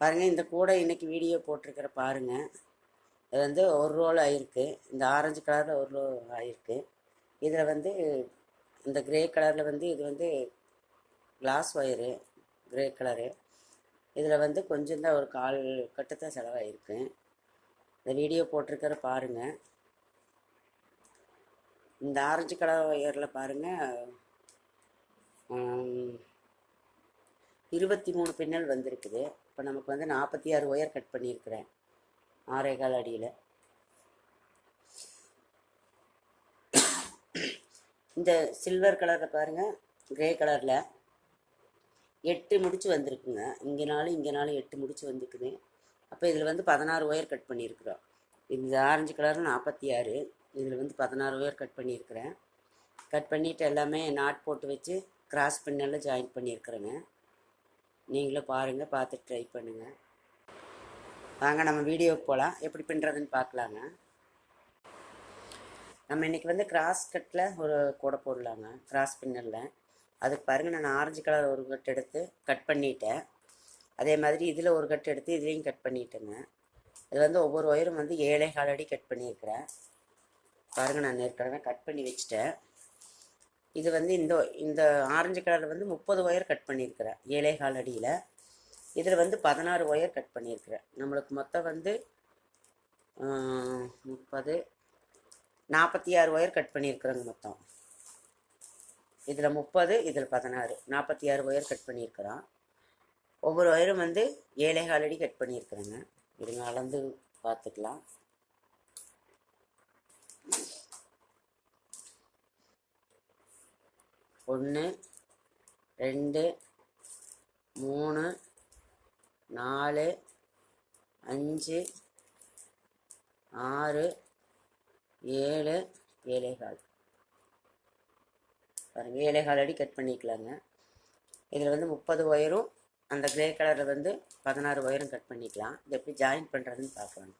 பாருங்கள் இந்த கூடை இன்னைக்கு வீடியோ போட்டிருக்கிற பாருங்கள் இது வந்து ஒரு ரோல் ஆகிருக்கு இந்த ஆரஞ்சு கலரில் ஒரு ரோல் ஆயிருக்கு. இதில் வந்து இந்த கிரே கலரில் வந்து இது வந்து கிளாஸ் ஒயரு கிரே கலரு இதில் வந்து கொஞ்சம் தான் ஒரு கால் கட்டு தான் செலவாயிருக்கு. இந்த வீடியோ போட்டிருக்கிற பாருங்கள் இந்த ஆரஞ்சு கலர் ஒயரில் பாருங்கள் இருபத்தி மூணு பின்னல் வந்திருக்குது. இப்போ நமக்கு வந்து நாற்பத்தி ஆறு ஒயர் கட் பண்ணியிருக்கிறேன். ஆறே கால் அடியில். இந்த சில்வர் கலரில் பாருங்கள் கிரே கலரில் எட்டு முடிச்சு வந்திருக்குங்க. இங்கேனாலும் இங்கேனாலும் எட்டு முடிச்சு வந்துருக்குது. அப்போ இதில் வந்து பதினாறு ஒயர் கட் பண்ணியிருக்கிறோம். இந்த ஆரஞ்சு கலர் நாற்பத்தி ஆறு இதில் வந்து பதினாறு ஒயர் கட் பண்ணியிருக்கிறேன். கட் பண்ணிவிட்டு எல்லாமே நாட் போட்டு வச்சு கிராஸ் பின்னெல்லாம் ஜாயின் பண்ணியிருக்கிறேங்க. நீங்களும் பாருங்கள் பார்த்து ட்ரை பண்ணுங்கள் வாங்க நம்ம வீடியோவுக்கு போகலாம் எப்படி பின்னுறதுன்னு பார்க்கலாங்க. நம்ம இன்றைக்கி வந்து கிராஸ் கட்டில் ஒரு கூடை போடலாங்க கிராஸ் பின்னரில் அதுக்கு பாருங்கள் நான் ஆரஞ்சு கலர் ஒரு கட்டு எடுத்து கட் பண்ணிட்டேன். அதே மாதிரி இதில் ஒரு கட்டு எடுத்து இதுலேயும் கட் பண்ணிட்டேங்க. இது வந்து ஒவ்வொரு ஒயரும் வந்து ஏழை கால் அடி கட் பண்ணியிருக்கிறேன். பாருங்கள் நான் ஏற்கனவே கட் பண்ணி வச்சுட்டேன். இது வந்து இந்த இந்த ஆரஞ்சு கலரில் வந்து முப்பது ஒயர் கட் பண்ணியிருக்கிறேன் ஏழை கால் அடியில். இதில் வந்து பதினாறு ஒயர் கட் பண்ணியிருக்கிறேன் நம்மளுக்கு மொத்தம் வந்து முப்பது நாற்பத்தி ஆறு ஒயர் கட் பண்ணியிருக்கிறேங்க மொத்தம். இதில் முப்பது இதில் பதினாறு. நாற்பத்தி ஆறு ஒயர் கட் பண்ணியிருக்கிறோம். ஒவ்வொரு ஒயரும் வந்து ஏழை கால் அடி கட் பண்ணியிருக்கிறேங்க. இதுங்க அளந்து பார்த்துக்கலாம். ஒன்று ரெண்டு மூணு நாலு அஞ்சு ஆறு ஏழு ஏழைகால். பாருங்கள் ஏழைகால் அடி கட் பண்ணிக்கலாங்க. இதில் வந்து முப்பது ஒயரும் அந்த கிரே கலரில் வந்து பதினாறு ஒயரும் கட் பண்ணிக்கலாம். இது எப்படி ஜாயின் பண்ணுறதுன்னு பார்க்கலாம்.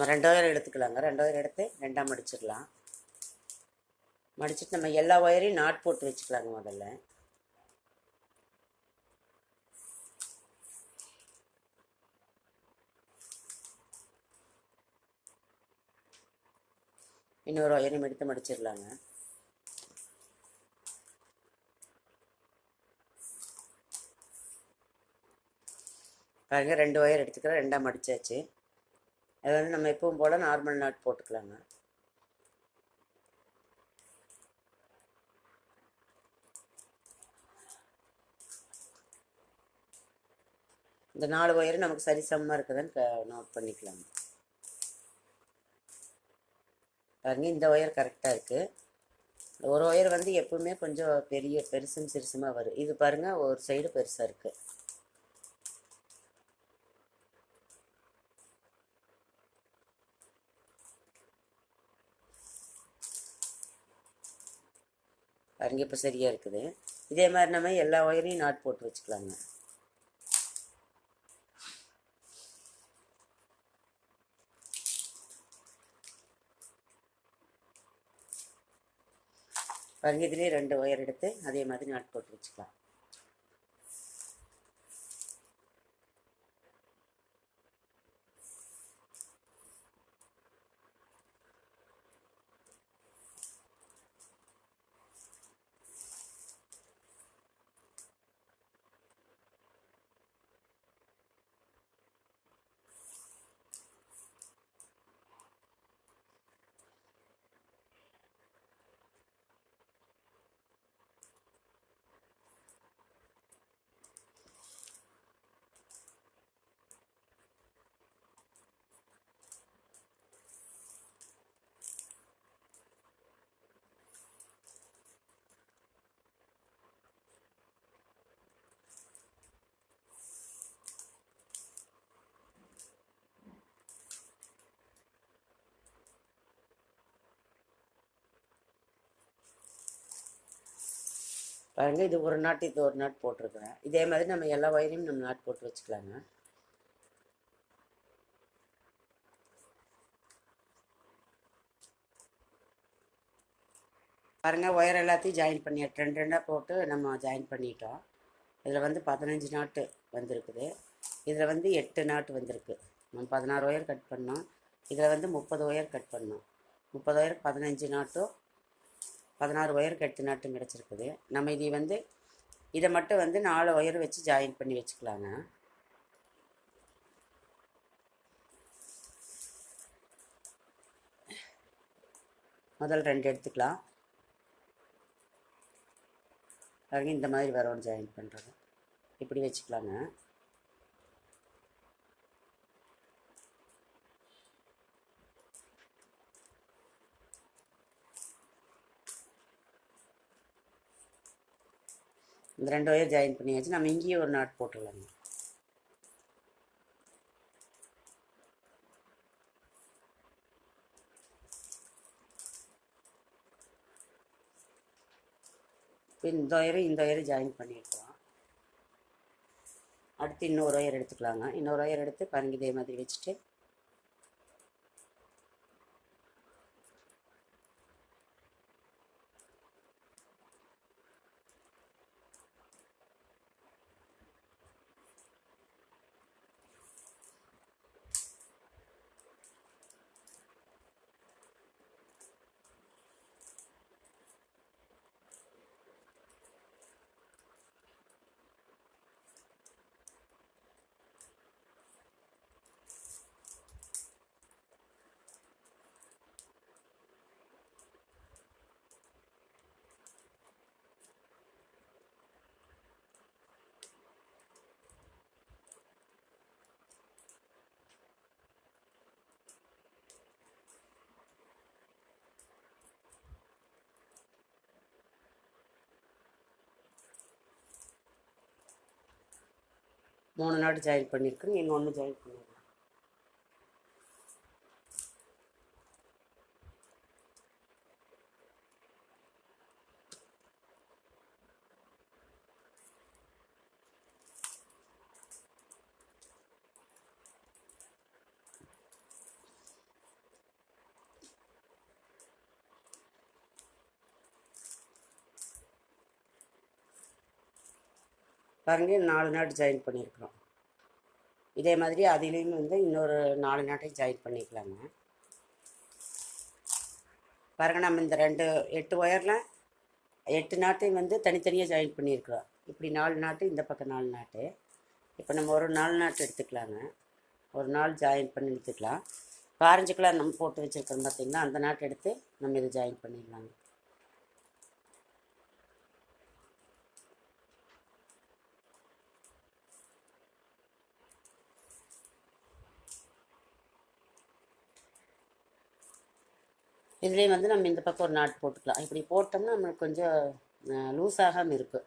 நம்ம ரெண்டு ஒயர் எடுத்துக்கலாங்க. ரெண்டு ஒயர் எடுத்து ரெண்டாக மடிச்சிடலாம். மடிச்சிட்டு நம்ம எல்லா ஒயரையும் நாட் போட்டு வச்சுக்கலாங்க முதல்ல. இன்னொரு ஒயரையும் எடுத்து மடிச்சிடலாங்க. பாருங்க ரெண்டு ஒயர் எடுத்துக்கிறேன் ரெண்டாக மடிச்சாச்சு. அது வந்து நம்ம எப்பவும் போல் நார்மல் நாட் போட்டுக்கலாங்க. இந்த நாலு ஒயர் நமக்கு சரிசமமாக இருக்குதுன்னு க நோட் பண்ணிக்கலாம் பாருங்க இந்த ஒயர் கரெக்டாக இருக்குது ஒரு ஒயர் வந்து எப்பவுமே கொஞ்சம் பெரிய பெருசும் சிறுசுமாக வரும். இது பாருங்கள் ஒரு சைடு பெருசாக இருக்குது பாருங்க இப்போ சரியாக இருக்குது. இதே மாதிரி நம்ம எல்லா ஒயரையும் நாட் போட்டு வச்சுக்கலாங்க. பாருங்க இதுலேயே ரெண்டு ஒயர் எடுத்து அதே மாதிரி நாட் போட்டு வச்சுக்கலாம். பாருங்கள் இது ஒரு நாட் இது ஒரு நாட் போட்டிருக்கிறேன். இதே மாதிரி நம்ம எல்லா ஒயரையும் நம்ம நாட் போட்டு வச்சுக்கலாங்க. பாருங்கள் ஒயர் எல்லாத்தையும் ஜாயின் பண்ணி ரெண்டு ரெண்டாக போட்டு நம்ம ஜாயின் பண்ணிட்டோம். இதில் வந்து பதினஞ்சு நாட்டு வந்திருக்குது. இதில் வந்து எட்டு நாட்டு வந்திருக்கு. நம்ம பதினாறு ஒயர் கட் பண்ணோம். இதில் வந்து முப்பது ஒயர் கட் பண்ணோம். முப்பது ஒயர் பதினஞ்சு நாட்டும் பதினாறு ஒயருக்கு எடுத்து நாட்டும் கிடச்சிருக்குது. நம்ம இதை வந்து இதை மட்டும் வந்து நாலு ஒயர் வச்சு ஜாயின் பண்ணி வச்சுக்கலாங்க. முதல் ரெண்டு எடுத்துக்கலாம். பாருங்க இந்த மாதிரி வரோன்னு ஜாயின் பண்ணுறது இப்படி வச்சுக்கலாங்க. இந்த ரெண்டு ஒயர் ஜாயின் பண்ணியாச்சு. நம்ம இங்கேயே ஒரு நாட் போட்டுடலாங்க. இப்போ இந்த ஒயரும் இந்த ஒயரும் ஜாயின் பண்ணியிருக்கிறோம். அடுத்து இன்னொரு ஒயர் எடுத்துக்கலாங்க. இன்னொரு ஒயர் எடுத்து பாருங்க இதே மாதிரி வச்சுட்டு மூணு நாடு ஜாயின் பண்ணியிருக்குங்க இன்னொன்று ஜாயின் பண்ணியிருக்கேன் பாருங்க நாலு நாட்டு ஜாயின் பண்ணியிருக்கிறோம். இதே மாதிரி அதிலையும் வந்து இன்னொரு நாலு நாட்டையும் ஜாயின் பண்ணிக்கலாங்க. பாருங்க நம்ம இந்த ரெண்டு எட்டு ஒயரில் எட்டு நாட்டையும் வந்து தனித்தனியாக ஜாயின் பண்ணியிருக்கிறோம். இப்படி நாலு நாட்டு இந்த பக்கம் நாலு நாட்டு. இப்போ நம்ம ஒரு நாலு நாட்டு எடுத்துக்கலாங்க. ஒரு நாள் ஜாயின் பண்ணி எடுத்துக்கலாம். இப்போ ஆரஞ்சு கலர் நம்ம போட்டு வச்சுருக்கோம் பார்த்திங்கன்னா அந்த நாட்டு எடுத்து நம்ம இதை ஜாயின் பண்ணிடலாங்க. இதுலேயும் வந்து நம்ம இந்த பக்கம் ஒரு நாட் போட்டுக்கலாம். இப்படி போட்டோம்னா நம்மளுக்கு கொஞ்சம் லூஸ் ஆகாமல் இருக்குது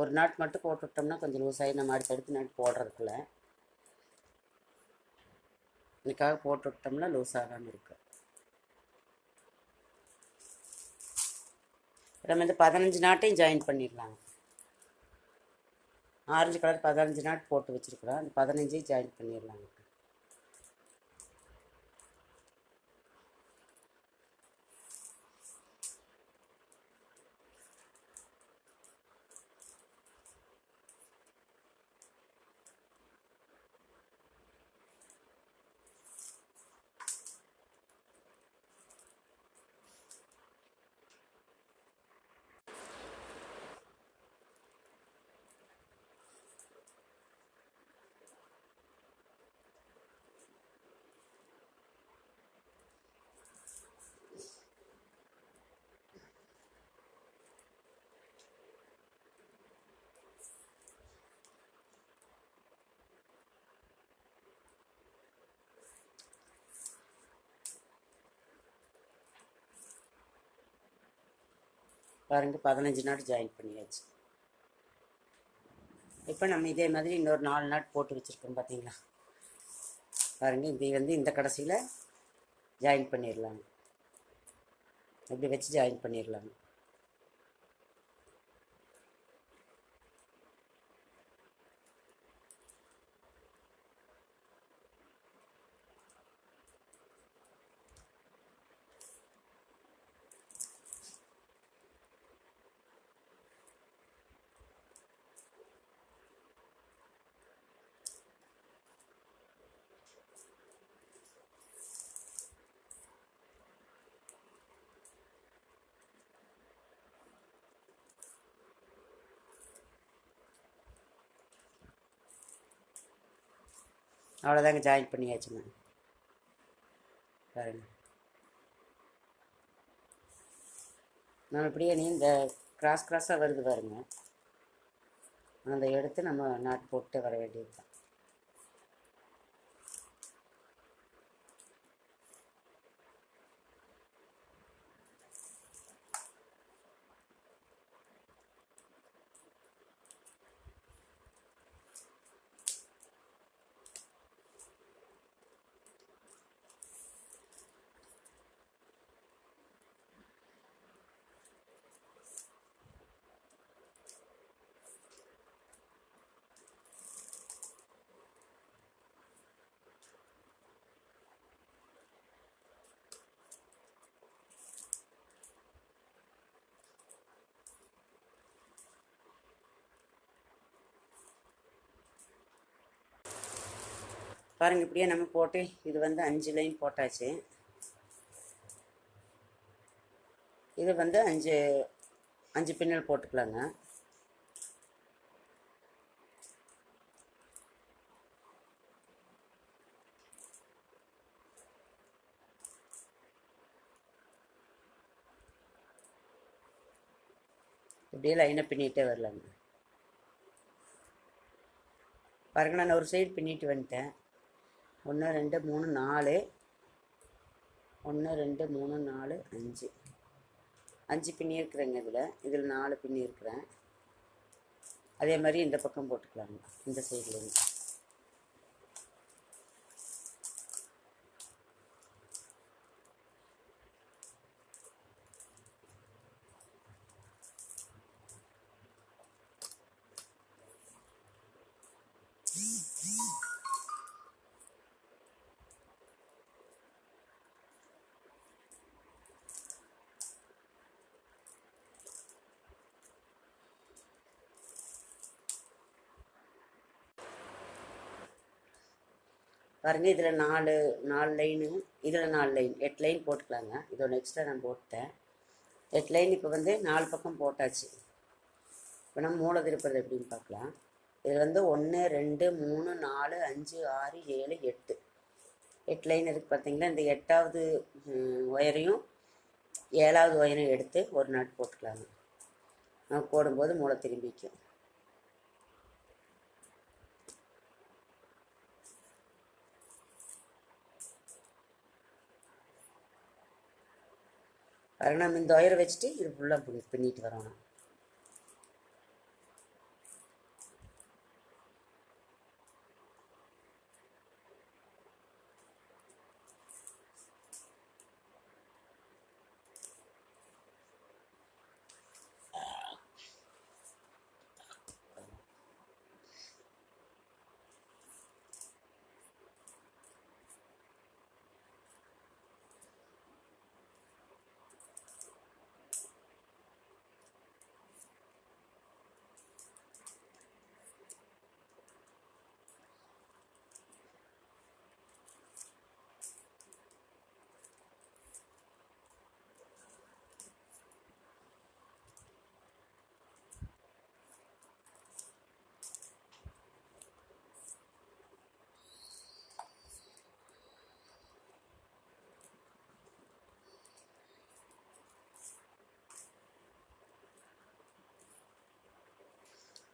ஒரு நாட் மட்டும் போட்டுவிட்டோம்னா கொஞ்சம் லூஸ் ஆகி நம்ம அடுத்தடுத்து நாட் போடுறதுக்குள்ள இதுக்காக போட்டு விட்டோம்னா லூஸ் ஆகாமல் இருக்குது நம்ம இந்த பதினஞ்சு நாட்டையும் ஜாயின் பண்ணிடலாங்க ஆரஞ்சு கலர் பதினஞ்சு நாட் போட்டு வச்சுருக்குறோம். அந்த பதினஞ்சையும் ஜாயின் பண்ணிடலாங்க பாருங்க பதினஞ்சு நாட் ஜாயின் பண்ணியாச்சு. இப்போ நம்ம இதே மாதிரி இன்னொரு நாலு நாட் போட்டு வச்சுருக்கோம் பார்த்தீங்களா பாருங்கள் இது வந்து இந்த கடைசியில் ஜாயின் பண்ணிடலாங்க இப்படி வச்சு ஜாயின் பண்ணிடலாங்க அவ்வளோதாங்க ஜாயின் பண்ணியாச்சுங்க. பாருங்க. நம்ம இப்படியே நீ இந்த கிராஸ் கிராஸாக வருது பாருங்க. அதை எடுத்து நம்ம நாட் போட்டு வர வேண்டியது தான் பாருங்க இப்படியே நம்ம போட்டு இது வந்து அஞ்சு லைன் போட்டாச்சு. இது வந்து அஞ்சு அஞ்சு பின்னல் போட்டுக்கலாங்க. இப்படியே லைனை பின்னிட்டே வரலாங்க. பாருங்க நான் ஒரு சைடு பின்னிட்டு வந்துட்டேன். ஒன்று ரெண்டு மூணு நாலு. ஒன்று ரெண்டு மூணு நாலு அஞ்சு. அஞ்சு பின்னி இருக்கிறேங்க இதில். இதில் நாலு பின்னி இருக்கிறேன். அதே மாதிரி இந்த பக்கம் போட்டுக்கலாங்க இந்த சைட்லேருந்து பாருங்கள் இதில் நாலு நாலு லைனு இதில் நாலு லைன் எட்டு லைன் போட்டுக்கலாங்க. இதோட எக்ஸ்ட்ரா நான் போட்டேன். எட்டு லைன் இப்போ வந்து நாலு பக்கம் போட்டாச்சு. இப்போ நம்ம மூளை திருப்பது எப்படின்னு பார்க்கலாம். இதில் வந்து ஒன்று ரெண்டு மூணு நாலு அஞ்சு ஆறு ஏழு எட்டு. எட்டு லைன் இருக்குது பார்த்தீங்களா இந்த எட்டாவது ஒயரையும் ஏழாவது ஒயரையும் எடுத்து ஒரு நாட் போட்டுக்கலாங்க. நம்ம போடும்போது மூளை திரும்பிக்கும் பாருங்க நம்ம இந்த ஒயரை வச்சுட்டு இது ஃபுல்லாக பின்னிட்டு வரணும்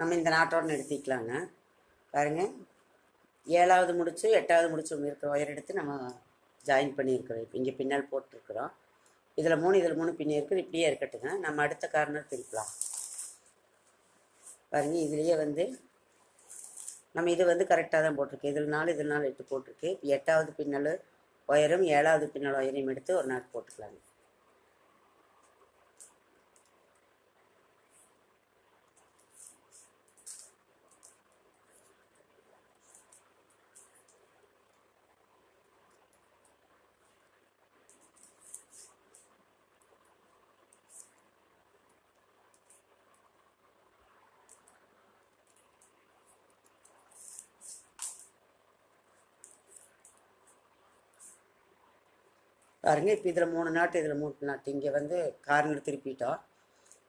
நம்ம இந்த நாட்டோட நிறுத்திக்கலாங்க பாருங்க. ஏழாவது முடிச்சு எட்டாவது முடிச்சு இருக்கிற ஒயர் எடுத்து நம்ம ஜாயின் பண்ணியிருக்கிறோம். இப்போ இங்கே பின்னால் போட்டிருக்கிறோம். இதில் மூணு இதில் மூணு பின்னி இருக்குது. இப்படியே இருக்கட்டுங்க. நம்ம அடுத்த கார்னர் திருப்பலாம். பாருங்க இதுலேயே வந்து நம்ம இது வந்து கரெக்டாக தான் போட்டிருக்கு. இதில் நாலு இதில் நாலு எட்டு போட்டிருக்கு. எட்டாவது பின்னல் ஒயரும் ஏழாவது பின்னல் ஒயரையும் எடுத்து ஒரு நாள் போட்டுக்கலாங்க. பாருங்கள் இப்போ இதில் மூணு நாட்டு இதில் மூணு நாட்டு. இங்கே வந்து கார்னர் திருப்பிட்டோம்.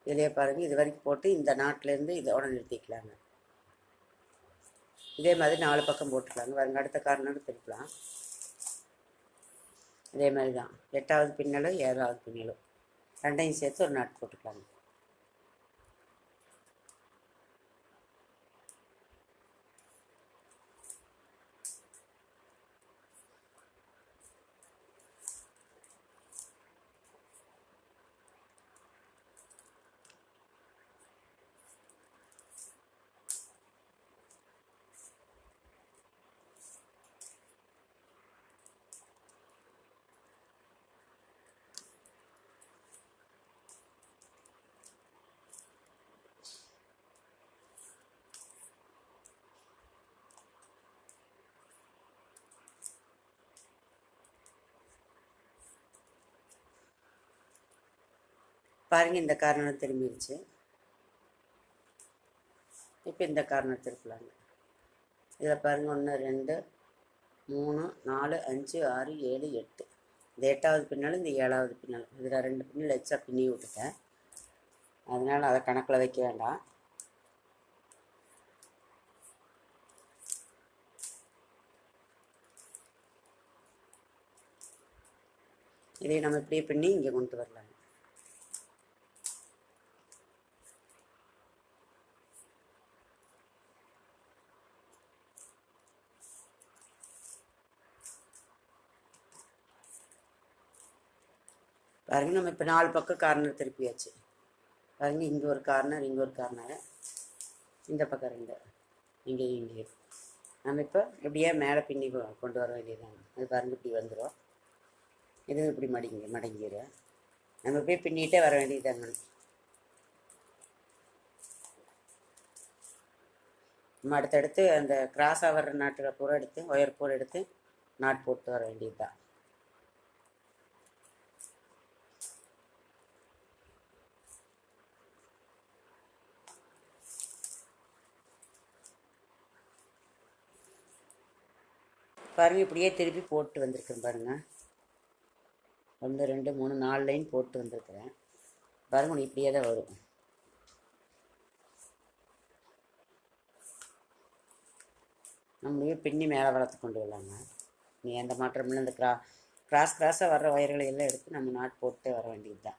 இதுலேயே பாருங்கள் இது வரைக்கும் போட்டு இந்த நாட்டிலேருந்து இதோட நிறுத்திக்கலாங்க. இதே மாதிரி நாலு பக்கம் போட்டுக்கலாங்க. வருங்க அடுத்த கார்னர் திருப்பலாம். இதே மாதிரி தான் எட்டாவது பின்னலும் ஏழாவது பின்னலும். ரெண்டையும் சேர்த்து ஒரு நாட்டு போட்டுக்கலாங்க. பாருங்க இந்த கார்னர் திரும்பிடுச்சு. இப்போ இந்த கார்னர் திருப்பலாங்க. இதில் பாருங்கள் ஒன்று ரெண்டு மூணு நாலு அஞ்சு ஆறு ஏழு எட்டு. இந்த எட்டாவது பின்னாலும் இந்த ஏழாவது பின்னாலும். இதில் ரெண்டு பின்னல் எக்ஸ்ட்ரா பின்னி விட்டுட்டேன். அதனால் அதை கணக்கில் வைக்க வேண்டாம். இதை நம்ம இப்படியே பின்னி இங்கே கொண்டு வரலாங்க. பாருங்க நம்ம இப்போ நாலு பக்கம் கார்னர் திருப்பியாச்சு. பாருங்க இங்கே ஒரு கார்னர் இங்கே ஒரு கார்னர் இந்த பக்கம் ரெண்டு. இங்கே இங்கே நம்ம இப்போ இப்படியே மேலே பின்னி கொண்டு வர வேண்டியதுதான். அது பாருங்க இப்படி வந்துடும் இது இப்படி மடிங்க மடங்கிடும் நம்ம போய் பின்னிட்டே வர வேண்டியதாங்க நம்ம. அடுத்தடுத்து அந்த கிராஸாக வர்ற நாட்டில் பூரா எடுத்து ஒயர் பூரா எடுத்து நாட் போட்டு வர வேண்டியதுதான். பாருங்கள் இப்படியே திருப்பி போட்டு வந்திருக்கேன் பாருங்கள் ஒன்று ரெண்டு மூணு நாலு லைன் போட்டு வந்திருக்கிறேன். பாருங்க உனக்கு இப்படியே தான் வரும். நம்மளையே பின்னி மேலே வளர்த்து கொண்டு வரலாங்க. நீ எந்த மாற்றமும் இந்த கிரா கிராஸ் கிராஸாக வர்ற ஒயர்களை எல்லாம் எடுத்து நம்ம நாட் போட்டு வர வேண்டியது தான்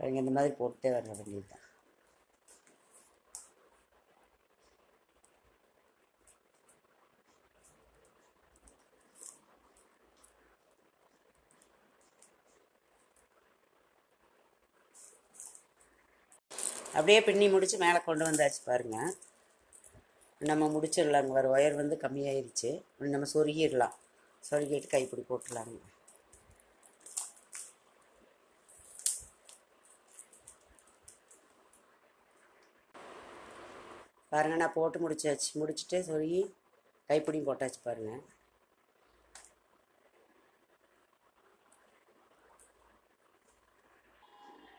அவங்க இந்த மாதிரி போட்டே வர வேண்டியது தான் அப்படியே பின்னி முடித்து மேலே கொண்டு வந்தாச்சு பாருங்க. நம்ம முடிச்சிடலாங்க. வர ஒயர் வந்து கம்மியாயிருச்சு. நம்ம சொருகிடலாம். சொருகிட்டு கைப்பிடி போட்டுடலாங்க. பாருங்கள் நான் போட்டு முடிச்சாச்சு. முடிச்சுட்டு சொல்லி கைப்பிடியும் போட்டாச்சு பாருங்கள்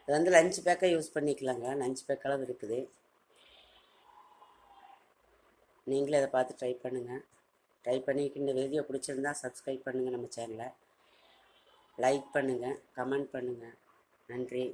இது வந்து லஞ்ச் பேக்காக யூஸ் பண்ணிக்கலாங்க. லஞ்ச் பேக்கெல்லாம் இருக்குது. நீங்களும் அதை பார்த்து ட்ரை பண்ணுங்கள் ட்ரை பண்ணிக்கிட்டு இந்த வீடியோ பிடிச்சிருந்தா சப்ஸ்கிரைப் பண்ணுங்கள் நம்ம சேனலை லைக் பண்ணுங்கள் கமெண்ட் பண்ணுங்கள் நன்றி.